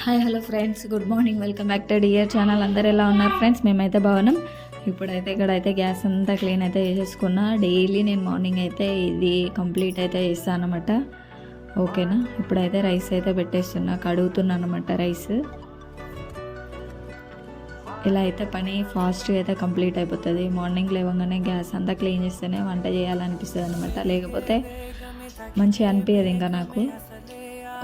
Hi hello friends. Good morning. Welcome back to dear channel. అందరు ఎలా ఉన్నారు friends? మేమైతే భవనం ఇప్పుడైతే ఇక్కడైతే గ్యాస్ అంతా క్లీన్ అయితే చేసేసుకున్నా. డైలీ నేను మార్నింగ్ అయితే ఇది కంప్లీట్ అయితే చేస్తాను అనమాట ఓకేనా? ఇప్పుడైతే రైస్ అయితే పెట్టేస్తున్నా. కడుగుతున్నా అనమాట రైస్. ఇలా అయితే పని ఫాస్ట్గా అయితే కంప్లీట్ అయిపోతుంది. మార్నింగ్ లేవగానే గ్యాస్ అంతా క్లీన్ చేస్తేనే వంట చేయాలనిపిస్తుంది అనమాట లేకపోతే మంచిగా అనిపించదు ఇంకా నాకు.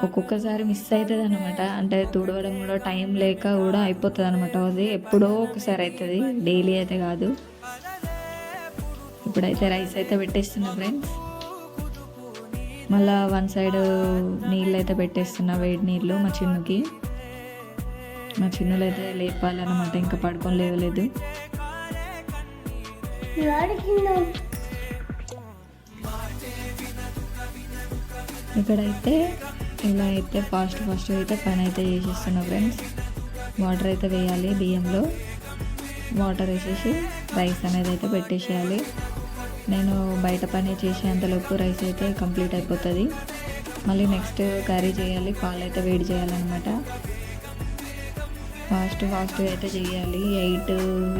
ఒక్కొక్కసారి మిస్ అవుతుంది అనమాట అంటే తుడవడం కూడా టైం లేక కూడా అయిపోతుంది అనమాట అది ఎప్పుడో ఒకసారి అవుతుంది డైలీ అయితే కాదు. ఇప్పుడైతే రైస్ అయితే పెట్టేస్తున్నా ఫ్రెండ్స్ మళ్ళా వన్ సైడ్ నీళ్ళు అయితే పెట్టేస్తున్నా వేడి నీళ్ళు మా చిన్నుకి. మా చిన్నులు అయితే లేపాలన్నమాట. ఇంకా పడుకొని లేవలేదు. ఇక్కడైతే ఇలా అయితే ఫాస్ట్ ఫాస్ట్ అయితే పని అయితే చేసేస్తున్నా ఫ్రెండ్స్. వాటర్ అయితే వేయాలి బియ్యంలో. వాటర్ వేసేసి రైస్ అనేది అయితే పెట్టేసేయాలి. నేను బయట పని చేసేంతలోపు రైస్ అయితే కంప్లీట్ అయిపోతుంది. మళ్ళీ నెక్స్ట్ కర్రీ చేయాలి పాలు అయితే వేడి చేయాలన్నమాట. ఫాస్ట్ ఫాస్ట్గా అయితే చేయాలి. ఎయిట్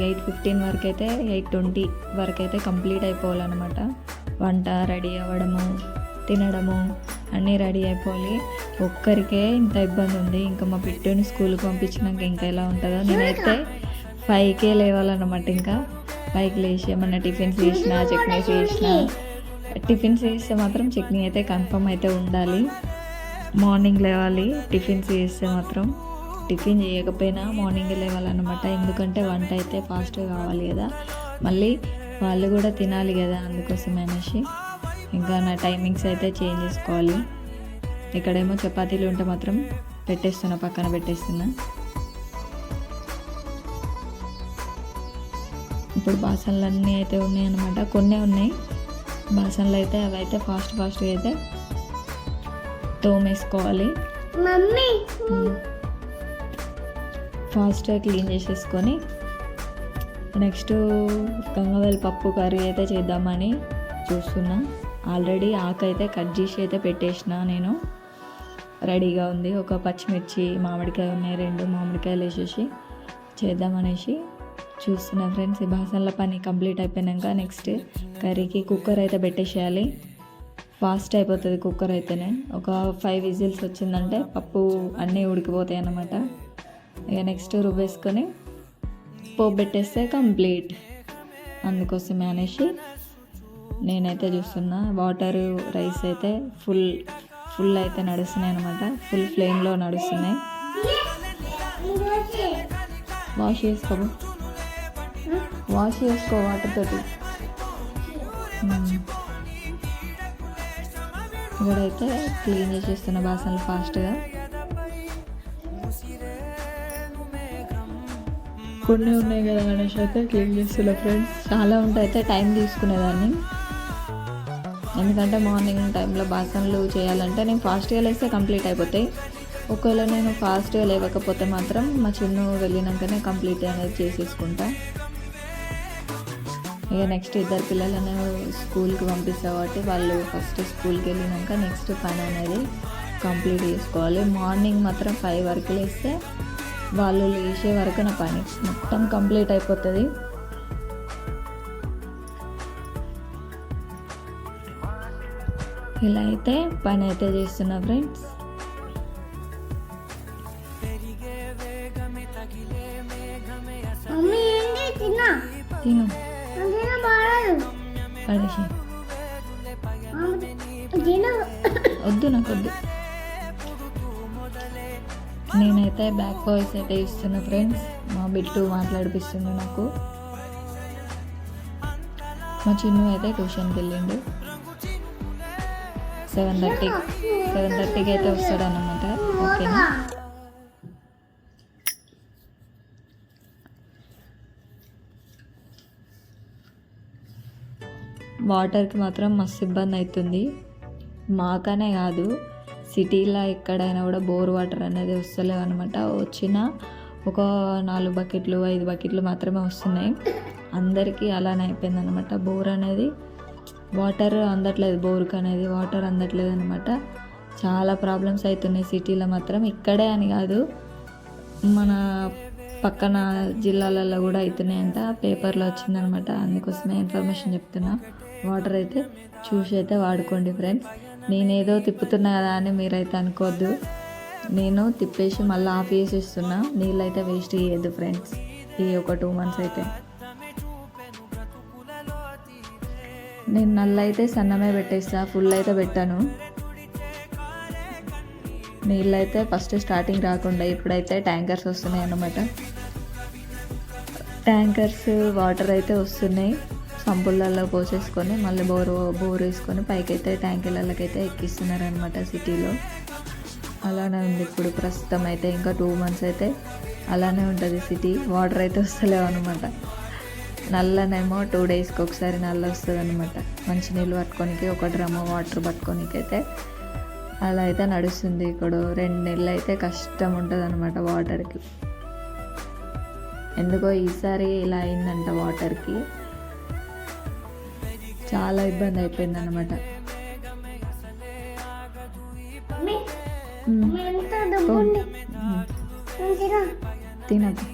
ఎయిట్ ఫిఫ్టీన్ వరకు అయితే ఎయిట్ ట్వంటీ వరకు అయితే కంప్లీట్ అయిపోవాలన్నమాట. వంట రెడీ అవ్వడము తినడము అన్నీ రెడీ అయిపోవాలి ఒక్కరికే ఇంత ఇబ్బంది ఉంది. ఇంకా మా పిట్టుని స్కూల్కి పంపించినాక ఇంకా ఎలా ఉంటుందో నేనైతే ఫైవ్కే లేవాలన్నమాట ఇంకా. ఫైవ్కి లేచి ఏమన్నా టిఫిన్స్ చేసిన చట్నీస్ చేసిన. టిఫిన్స్ చేస్తే మాత్రం చట్నీ అయితే కన్ఫర్మ్ అయితే ఉండాలి. మార్నింగ్ లేవాలి టిఫిన్స్ చేస్తే మాత్రం. టిఫిన్ చేయకపోయినా మార్నింగ్ లేవాలన్నమాట. ఎందుకంటే వంట అయితే ఫాస్ట్గా కావాలి కదా. మళ్ళీ వాళ్ళు కూడా తినాలి కదా అందుకోసం అనేసి ఇంకా నా టైమింగ్స్ అయితే చేంజ్ చేసుకోవాలి. ఇక్కడేమో చపాతీలు ఉంటే మాత్రం పెట్టేస్తున్నా పక్కన పెట్టేస్తున్నా. ఇప్పుడు బాసనలు అన్నీ అయితే ఉన్నాయి అన్నమాట కొన్ని ఉన్నాయి. బాసనలు అయితే అవి అయితే ఫాస్ట్ ఫాస్ట్గా అయితే తోమేసుకోవాలి. మమ్మీ! ఫాస్ట్గా క్లీన్ చేసేసుకొని నెక్స్ట్ గంగవేల్ పప్పు కర్రీ అయితే చేద్దామని చూస్తున్నా. ఆల్రెడీ ఆకు అయితే కట్ చేసి అయితే పెట్టేసిన నేను. రెడీగా ఉంది. ఒక పచ్చిమిర్చి మామిడికాయ ఉన్నాయి రెండు. మామిడికాయలు వేసేసి చేద్దామనేసి చూస్తున్నా ఫ్రెండ్స్. ఈ బాసన్ల పని కంప్లీట్ అయిపోయాక నెక్స్ట్ కర్రీకి కుక్కర్ అయితే పెట్టేసేయాలి. ఫాస్ట్ అయిపోతుంది కుక్కర్ అయితేనే. ఒక ఫైవ్ విజిల్స్ వచ్చిందంటే పప్పు అన్నీ ఉడికిపోతాయి అన్నమాట. ఇక నెక్స్ట్ రుబ్బేసుకొని పోపు పెట్టేస్తే కంప్లీట్. అందుకోసమే అనేసి నేనైతే చూస్తున్నా. వాటర్ రైస్ అయితే ఫుల్ ఫుల్ అయితే నడుస్తున్నాయి అనమాట ఫుల్ ఫ్లేమ్లో నడుస్తున్నాయి. వాష్ చేసుకో. వాష్ చేసుకో వాటర్ తోటి. ఇక్కడైతే క్లీన్ చేసేస్తున్న బాసనలు ఫాస్ట్గా. కొన్ని ఉన్నాయి కదా గణేష్ అయితే క్లీన్ చేస్తున్నా ఫ్రెండ్స్. చాలా ఉంటాయి. అయితే టైం తీసుకునేదాన్ని. ఎందుకంటే మార్నింగ్ టైంలో బాసనలు చేయాలంటే నేను ఫాస్ట్గా లేస్తే కంప్లీట్ అయిపోతాయి. ఒకవేళ నేను ఫాస్ట్గా లేవకపోతే మాత్రం మా చిన్ను వెళ్ళినాకనే కంప్లీట్ అనేది చేసేసుకుంటా. ఇక నెక్స్ట్ ఇద్దరు పిల్లలను స్కూల్కి పంపిస్తా కాబట్టి వాళ్ళు ఫస్ట్ స్కూల్కి వెళ్ళినాక నెక్స్ట్ పని అనేది కంప్లీట్ చేసుకోవాలి. మార్నింగ్ మాత్రం ఫైవ్ వరకు లేస్తే వాళ్ళు లేచే వరకు నా పని మొత్తం కంప్లీట్ అయిపోతుంది. ఇలా అయితే పని అయితే చేస్తున్నా ఫ్రెండ్స్. పడేసి తిన. వద్దు నాకు వద్దు. నేనైతే బ్యాక్ వాయిస్ అయితే ఇస్తున్నా ఫ్రెండ్స్. మా బిట్టు మాట్లాడిపిస్తుంది నాకు. మా చిన్ను అయితే ట్యూషన్కి వెళ్ళిండు. సెవెన్ థర్టీ సెవెన్ థర్టీకి అయితే వస్తాడు అనమాట ఓకేనా? వాటర్కి మాత్రం మస్తు ఇబ్బంది అవుతుంది మాకనే కాదు సిటీలో ఎక్కడైనా కూడా బోర్ వాటర్ అనేది వస్తలేవు అనమాట వచ్చిన ఒక నాలుగు బకెట్లు ఐదు బకెట్లు మాత్రమే వస్తున్నాయి. అందరికీ అలానే అయిపోయింది అనమాట బోర్ అనేది. వాటర్ అందట్లేదు బోరుకు అనేది వాటర్ అందట్లేదు అనమాట చాలా ప్రాబ్లమ్స్ అవుతున్నాయి సిటీలో మాత్రం. ఇక్కడే అని కాదు మన పక్కన జిల్లాలలో కూడా అవుతున్నాయంట పేపర్లో వచ్చిందనమాట అందుకోసమే ఇన్ఫర్మేషన్ చెప్తున్నా. వాటర్ అయితే చూసి అయితే వాడుకోండి ఫ్రెండ్స్. నేనేదో తిప్పుతున్నా కదా అని మీరైతే అనుకోవద్దు నేను తిప్పేసి మళ్ళీ ఆఫ్ చేసి ఇస్తున్నా నీళ్ళు అయితే వేస్ట్ చేయొద్దు ఫ్రెండ్స్. ఈ ఒక టూ మంత్స్ అయితే. నేను నల్ల అయితే సన్నమే పెట్టేస్తా ఫుల్ అయితే పెట్టాను. నీళ్ళు అయితే ఫస్ట్ స్టార్టింగ్ రాకుండా ఇప్పుడైతే ట్యాంకర్స్ వస్తున్నాయి అన్నమాట. ట్యాంకర్స్ వాటర్ అయితే వస్తున్నాయి. సంపుళ్ళల్లో పోసేసుకొని మళ్ళీ బోరు బోర్ వేసుకొని పైకైతే ట్యాంకర్లకైతే ఎక్కిస్తున్నారు అనమాట సిటీలో. అలానే ఉంది ఇప్పుడు ప్రస్తుతం అయితే ఇంకా టూ మంత్స్ అయితే అలానే ఉంటుంది సిటీ. వాటర్ అయితే వస్తలేవు అనమాట నల్లనేమో టూ డేస్కి ఒకసారి నల్ల వస్తుంది అనమాట మంచినీళ్ళు పట్టుకోనికి ఒక డ్రమ్ వాటర్ పట్టుకోనికి అయితే అలా అయితే నడుస్తుంది ఇక్కడ. రెండు నెలలు అయితే కష్టం ఉంటుంది అనమాట వాటర్కి. ఎందుకో ఈసారి ఇలా అయిందంట వాటర్కి. చాలా ఇబ్బంది అయిపోయింది అనమాట తినదు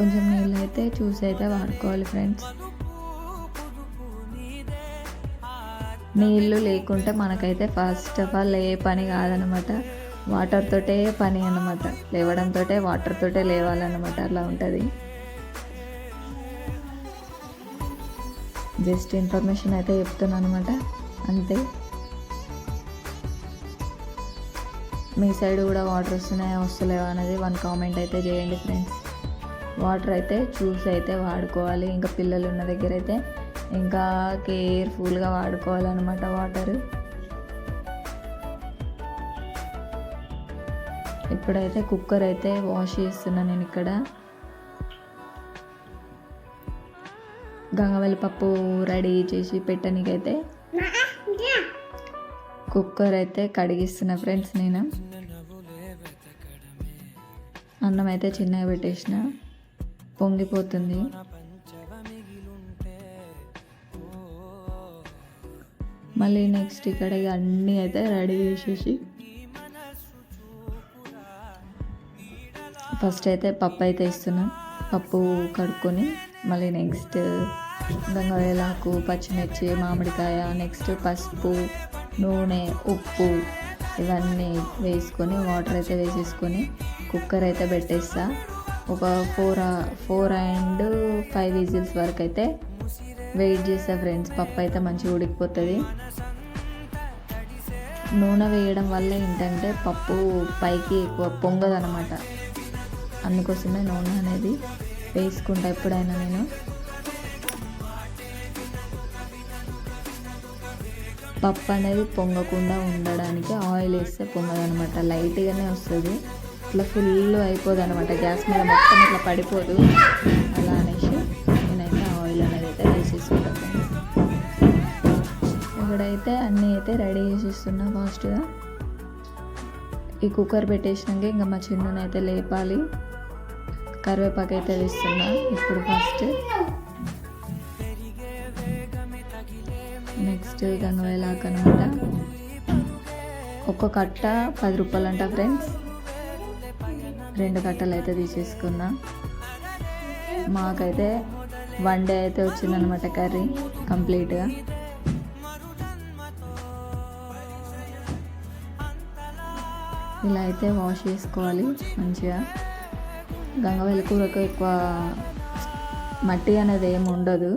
కొంచెం నీళ్ళు అయితే చూసి అయితే వాడుకోవాలి ఫ్రెండ్స్. నీళ్ళు లేకుంటే మనకైతే ఫస్ట్ ఆఫ్ ఆల్ ఏ పని కాదనమాట. వాటర్ తోటే పని అనమాట లేవడంతో వాటర్ తోటే లేవాలన్నమాట. అలా ఉంటుంది. జస్ట్ ఇన్ఫర్మేషన్ అయితే చెప్తున్నాను అనమాట అంతే. మీ సైడ్ కూడా వాటర్ వస్తున్నాయా వస్తలేవా అనేది వన్ కామెంట్ అయితే చేయండి ఫ్రెండ్స్. వాటర్ అయితే చూసి అయితే వాడుకోవాలి. ఇంకా పిల్లలు ఉన్న దగ్గర అయితే ఇంకా కేర్ఫుల్గా వాడుకోవాలన్నమాట వాటర్. ఇప్పుడైతే కుక్కర్ అయితే వాష్ చేస్తున్నాను నేను ఇక్కడ. గంగవల్లి పప్పు రెడీ చేసి పెట్టనీకైతే. కుక్కర్ అయితే కడిగిస్తున్నా ఫ్రెండ్స్ నేను. అన్నం అయితే చిన్నగా పెట్టేసిన. పొంగిపోతుంది. మళ్ళీ నెక్స్ట్ ఇక్కడ ఇక అన్నీ అయితే రెడీ చేసేసి ఫస్ట్ అయితే పప్పు అయితే ఇస్తున్నాం. పప్పు కడుక్కొని మళ్ళీ నెక్స్ట్ గంగవేలాకు పచ్చిమిర్చి మామిడికాయ నెక్స్ట్ పసుపు నూనె ఉప్పు ఇవన్నీ వేసుకొని వాటర్ అయితే వేసేసుకొని కుక్కర్ అయితే పెట్టేస్తా. ఒక four four and five whistles వరకు అయితే వెయిట్ చేస్తా ఫ్రెండ్స్ పప్పు అయితే మంచిగా ఉడికిపోతుంది. నూనె వేయడం వల్ల ఏంటంటే పప్పు పైకి ఎక్కువ పొంగదనమాట అందుకోసమే నూనె అనేది వేసుకుంటా ఎప్పుడైనా నేను. పప్పు అనేది పొంగకుండా ఉండడానికి ఆయిల్ వేస్తే పొంగదనమాట లైట్గానే వస్తుంది. ఇట్లా ఫుల్ అయిపోదు అనమాట గ్యాస్ మీద మొత్తం ఇట్లా పడిపోదు. అలా అనేసి నేనైతే ఆయిల్ అనేది అయితే వేసేసుకుంటాను ఇక్కడైతే అన్నీ అయితే రెడీ చేసేస్తున్నా ఫాస్ట్గా. ఈ కుక్కర్ పెట్టేసినాక ఇంకా మా చిన్నుని లేపాలి. కరివేపాకు అయితే వేస్తున్నా ఇప్పుడు ఫస్ట్. నెక్స్ట్ గంగవేలాకు అనమాట ఒక్క కట్ట పది రూపాయలు అంట ఫ్రెండ్స్. రెండు కట్టలు అయితే తీసేసుకున్నా. మాకైతే వన్ డే అయితే వచ్చిందనమాట కర్రీ కంప్లీట్గా. ఇలా అయితే వాష్ చేసుకోవాలి మంచిగా. గంగవేల కూరకు ఎక్కువ మట్టి అనేది ఏమి ఉండదు.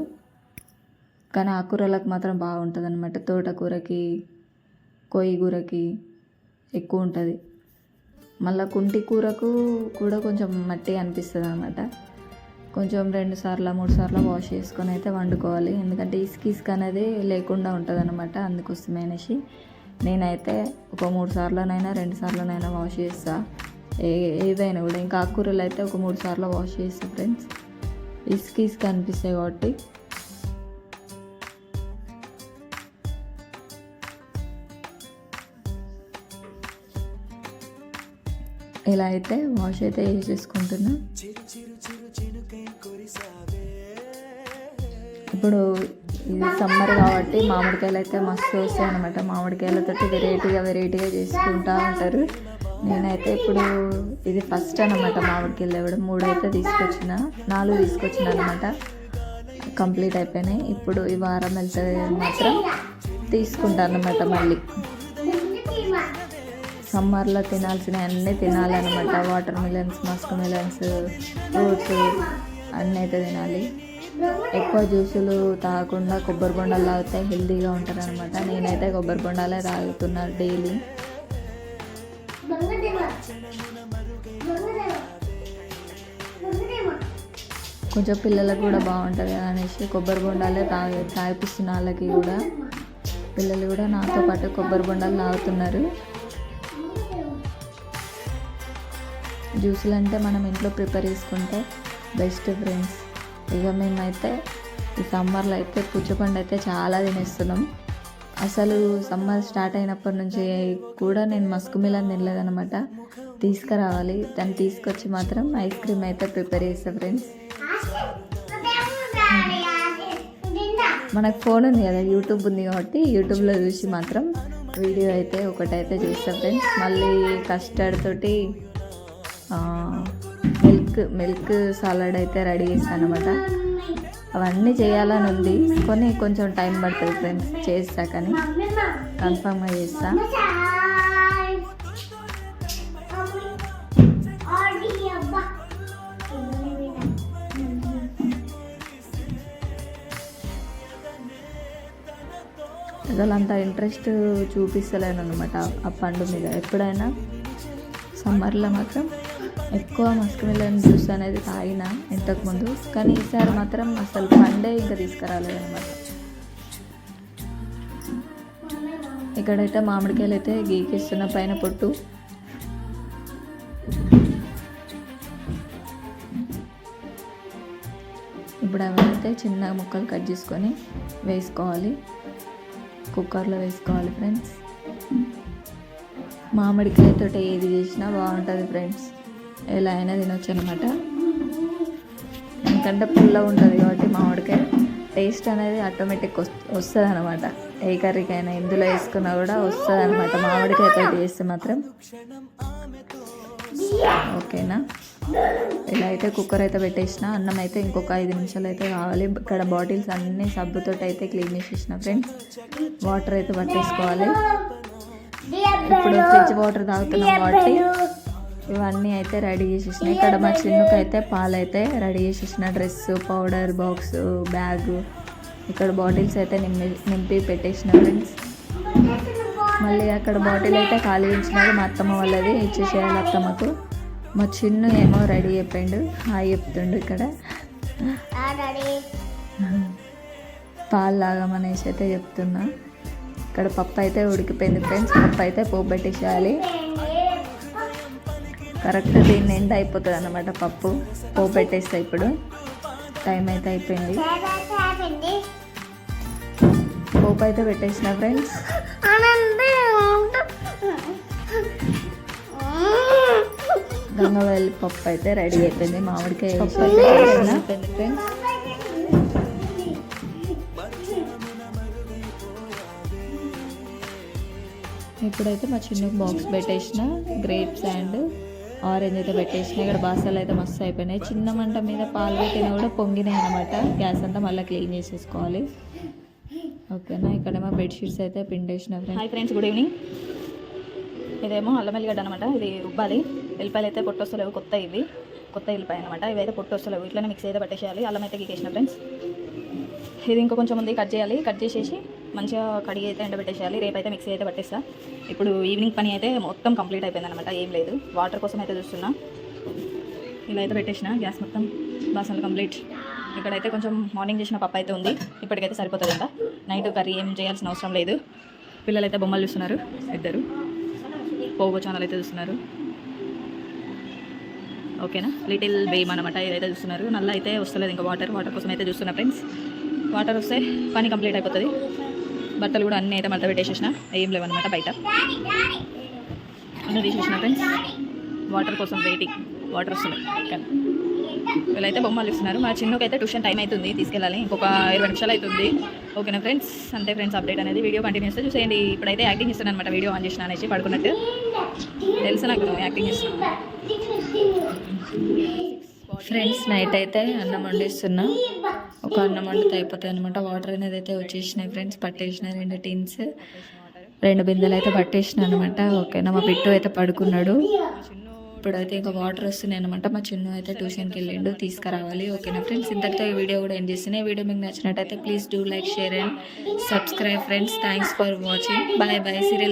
కానీ ఆకుకూరలకు మాత్రం బాగుంటుంది అనమాట తోటకూరకి కొయ్యి కూరకి ఎక్కువ ఉంటుంది. మళ్ళీ కుంటి కూరకు కూడా కొంచెం మట్టి అనిపిస్తుంది అనమాట కొంచెం రెండు సార్లు మూడు సార్లు వాష్ చేసుకొని అయితే వండుకోవాలి. ఎందుకంటే ఇసుక ఇసుక అనేది లేకుండా ఉంటుంది అనమాట అందుకోసమే అనేసి. నేనైతే ఒక మూడు సార్లనైనా రెండు సార్లనైనా వాష్ చేస్తా. ఏ ఏదైనా కూడా. ఇంకా ఆకుకూరలు అయితే ఒక మూడు సార్లు వాష్ చేస్తా ఫ్రెండ్స్. ఇసుక ఇసుక అనిపిస్తాయి కాబట్టి. ఇలా అయితే వాష్ అయితే వేసేసుకుంటున్నా ఇప్పుడు ఇది సమ్మర్ కాబట్టి మామిడికాయలు అయితే మస్తు వస్తాయి అనమాట మామిడికాయలతో వెరైటీగా వెరైటీగా చేసుకుంటా ఉంటారు. నేనైతే ఇప్పుడు ఇది ఫస్ట్ అనమాట మామిడికాయలు ఇవ్వడం మూడు అయితే తీసుకొచ్చిన నాలుగు తీసుకొచ్చిన అనమాట కంప్లీట్ అయిపోయినాయి. ఇప్పుడు ఈ వారం వెళ్తే మాత్రం తీసుకుంటాను అనమాట మళ్ళీ. సమ్మర్లో తినాల్సిన అన్నీ తినాలన్నమాట. Watermelons muskmelons fruits అన్నీ అయితే తినాలి. ఎక్కువ జ్యూసులు తాగకుండా కొబ్బరి బొండాలు తాగితే హెల్తీగా ఉంటారనమాట నేనైతే కొబ్బరి బొండాలే తాగుతున్నాను డైలీ. కొంచెం పిల్లలకు కూడా బాగుంటుంది కదా అనేసి కొబ్బరి బొండాలే తాగి తాగిపిస్తున్న వాళ్ళకి కూడా. పిల్లలు కూడా నాతో పాటు కొబ్బరి బొండాలు తాగుతున్నారు. జ్యూసులు అంటే మనం ఇంట్లో ప్రిపేర్ చేసుకుంటే బెస్ట్ ఫ్రెండ్స్. ఇక మేమైతే ఈ సమ్మర్లో అయితే పుచ్చపండు అయితే చాలా తినేస్తున్నాం. అసలు సమ్మర్ స్టార్ట్ అయినప్పటి నుంచి కూడా నేను మస్క్ మిలన్ తినలేదనమాట తీసుకురావాలి. దాన్ని తీసుకొచ్చి మాత్రం ఐస్ క్రీమ్ అయితే ప్రిపేర్ చేస్తా ఫ్రెండ్స్. మనకు ఫోన్ ఉంది కదా యూట్యూబ్ ఉంది కాబట్టి యూట్యూబ్లో చూసి మాత్రం వీడియో అయితే ఒకటైతే చూస్తాం ఫ్రెండ్స్. మళ్ళీ కస్టర్డ్ తోటి మిల్క్ మిల్క్ సాలడ్ అయితే రెడీ చేస్తాను అనమాట అవన్నీ చేయాలని ఉంది. కొన్ని కొంచెం టైం పడుతుంది ఫ్రెండ్స్. చేస్తా కానీ. కన్ఫామ్గా చేస్తా. అసలు అంత ఇంట్రెస్ట్ చూపిస్తలేను అనమాట ఆ పండు మీద. ఎప్పుడైనా? సమ్మర్లో మాత్రం? ఎక్కువ మస్క్ మిలన్ జ్యూస్ అనేది తాగిన ఇంతకుముందు. కానీ ఈసారి మాత్రం అసలు పండే ఇంకా తీసుకురాలేదనమాట ఇక్కడైతే మామిడికాయలు అయితే గీకిస్తున్న పైన పొట్టు. ఇప్పుడు అవైతే చిన్న ముక్కలు కట్ చేసుకొని వేసుకోవాలి. కుక్కర్లో వేసుకోవాలి ఫ్రెండ్స్. మామిడికాయతో ఏది చేసినా బాగుంటుంది ఫ్రెండ్స్. ఎలా అయినా తినొచ్చు అనమాట ఎందుకంటే పుల్ల ఉంటుంది కాబట్టి మామిడికాయ టేస్ట్ అనేది ఆటోమేటిక్ వస్తుంది అనమాట ఏ కర్రీకైనా ఇందులో వేసుకున్నా కూడా వస్తుంది అనమాట మామిడికాయతో చేస్తే మాత్రం. ఓకేనా? ఇలా అయితే కుక్కర్ అయితే పెట్టేసిన. అన్నం అయితే ఇంకొక ఐదు నిమిషాలు అయితే కావాలి. ఇక్కడ బాటిల్స్ అన్నీ సబ్బుతో అయితే క్లీన్ చేసేసిన ఫ్రెండ్స్. వాటర్ అయితే పట్టేసుకోవాలి. ఇప్పుడు ఫ్రిడ్జ్ వాటర్ తాగుతున్నాం కాబట్టి. ఇవన్నీ అయితే రెడీ చేసేసిన. ఇక్కడ మా చిన్నుకు అయితే పాలు అయితే రెడీ చేసేసిన. డ్రెస్ పౌడర్ బాక్స్ బ్యాగ్ ఇక్కడ బాటిల్స్ అయితే నింపి నింపి పెట్టేసిన ఫ్రెండ్స్ మళ్ళీ అక్కడ బాటిల్ అయితే ఖాళీ ఉంచినాడు మా అత్తమ్మ వాళ్ళది ఇచ్చేసేయాలి అత్తమ్మకు. మా చిన్ను ఏమో రెడీ అయిపోయిండు. హాయ్ చెప్తుండు ఇక్కడ. పాలు తాగమనేసి అయితే చెప్తున్నా. ఇక్కడ పప్పు అయితే ఉడికిపోయింది ఫ్రెండ్స్ పప్పు అయితే పోపు పెట్టేసేయాలి కరెక్ట్ దీన్ని నిండా అయిపోతుంది అన్నమాట పప్పు. పోపు పెట్టేస్తా ఇప్పుడు. టైం అయితే అయిపోయింది. పోపు అయితే పెట్టేసిన ఫ్రెండ్స్. గంగవల్లి పప్పు అయితే రెడీ అయిపోయింది. మామిడికాయ చేసిన. అయిపోయింది ఫ్రెండ్స్. ఇప్పుడైతే మా చిన్న బాక్స్ పెట్టేసిన. గ్రేప్స్ అండ్ ఆరెంజ్ అయితే పెట్టేసినాయి ఇక్కడ బాసాలు అయితే మస్తు అయిపోయినాయి. చిన్న మంట మీద పాలు పెట్టిన కూడా పొంగినాయి అనమాట గ్యాస్ అంతా మళ్ళీ క్లీన్ చేసేసుకోవాలి. ఓకేనా? ఇక్కడేమో బెడ్షీట్స్ అయితే పిండేసిన హాయ్ ఫ్రెండ్స్ గుడ్ ఈవినింగ్. ఇదేమో అల్లం ఎల్లిగడ్డ అనమాట ఇది రుబ్బాలి ఎల్లిపాయలు అయితే పొట్టొస్తలేవు కొత్త ఇవి. కొత్త ఎల్లిపాయ అనమాట ఇవైతే పొట్టొస్తలేవు. ఇట్లనే మిక్స్ అయితే పట్టేసేయాలి. అల్లం అయితే గీకేసిన ఫ్రెండ్స్. ఇది ఇంకో కొంచెం ఉంది కట్ చేయాలి. కట్ చేసేసి మంచిగా కడిగి అయితే ఎండబెట్టేసేయాలి. రేపు అయితే మిక్సీ అయితే పట్టేస్తా. ఇప్పుడు ఈవినింగ్ పని అయితే మొత్తం కంప్లీట్ అయిపోయింది అనమాట ఏం లేదు. వాటర్ కోసం అయితే చూస్తున్నా. ఇలా అయితే పెట్టేసిన. గ్యాస్ మొత్తం బాసనలు కంప్లీట్. ఇక్కడైతే కొంచెం మార్నింగ్ చేసిన పప్పు అయితే ఉంది. ఇప్పటికైతే సరిపోతుంది అంట నైట్ కర్రీ ఏం చేయాల్సిన అవసరం లేదు. పిల్లలు అయితే బొమ్మలు చూస్తున్నారు. ఇద్దరు. పోగో ఛానల్ అయితే చూస్తున్నారు. ఓకేనా? లిటిల్ బేమ్ అనమాట ఇదైతే చూస్తున్నారు. నల్ల అయితే వస్తలేదు ఇంకా వాటర్. వాటర్ కోసం అయితే చూస్తున్నా ఫ్రెండ్స్. వాటర్ వస్తే పని కంప్లీట్ అయిపోతుంది. బట్టలు కూడా అన్నీ అయితే మడత పెట్టేసేసిన. ఏం లేవన్నమాట బయట. అన్నీ తీసేసిన ఫ్రెండ్స్. వాటర్ కోసం వెయిటింగ్ వాటర్ వస్తున్నాయి. కానీ వీళ్ళైతే బొమ్మలు ఇస్తున్నారు. మా చిన్నకైతే అయితే ట్యూషన్ టైం అవుతుంది తీసుకెళ్ళాలి. ఇంకొక ఇరవై నిమిషాలు అవుతుంది ఓకేనా ఫ్రెండ్స్ అంతే ఫ్రెండ్స్ అప్డేట్ అనేది వీడియో కంటిన్యూస్ చూసేయండి. ఇప్పుడైతే యాక్టింగ్ ఇస్తాను అనమాట వీడియో ఆన్ చేసిన అనేసి పడుకున్నట్టు. తెలుసు నాకు యాక్టింగ్ ఇస్తున్నాను ఫ్రెండ్స్ నైట్ అయితే అన్నం వండిస్తున్నా. ఒక అన్నం వండితే అయిపోతాయి అనమాట వాటర్ అనేది అయితే వచ్చేసినాయి ఫ్రెండ్స్ పట్టేసిన రెండు టీన్స్. రెండు బిందెలు అయితే పట్టేసిన అనమాట ఓకేనా? మా పిట్టు అయితే పడుకున్నాడు. ఇప్పుడైతే ఇంకా వాటర్ వస్తున్నాయి అనమాట మా చిన్ను అయితే ట్యూషన్కి వెళ్ళిండు తీసుకురావాలి. ఓకేనా ఫ్రెండ్స్ ఇంతటితో ఈ వీడియో కూడా ఏం చేస్తున్నాయి ఈ వీడియో మీకు నచ్చినట్టయితే please do like share and subscribe friends thanks for watching bye bye serial